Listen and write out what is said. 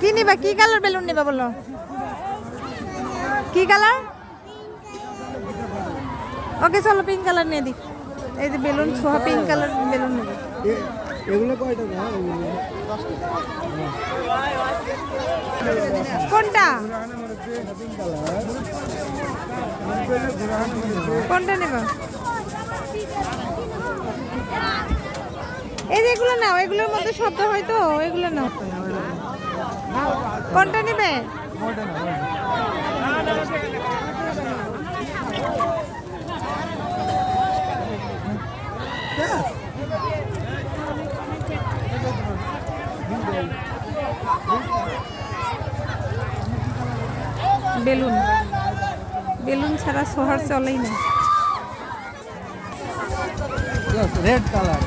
কি নিবা? কি কালার বেলুন নিবা বলো? কি কালার? ওকে চলো পিঙ্ক কালার নিয়ে দিই এই যে বেলুন ছোঁয়া পিঙ্ক কালার বেলুন নেবে। এগুলো কয় টাকা কোনটা? কোনটা নেবা? এই যে এগুলো নাও এগুলোর মধ্যে শব্দ হয় তো এগুলো নাও। কোনটা নেবে? বেলুন। বেলুন ছাড়া শহর চলেই না। Red colour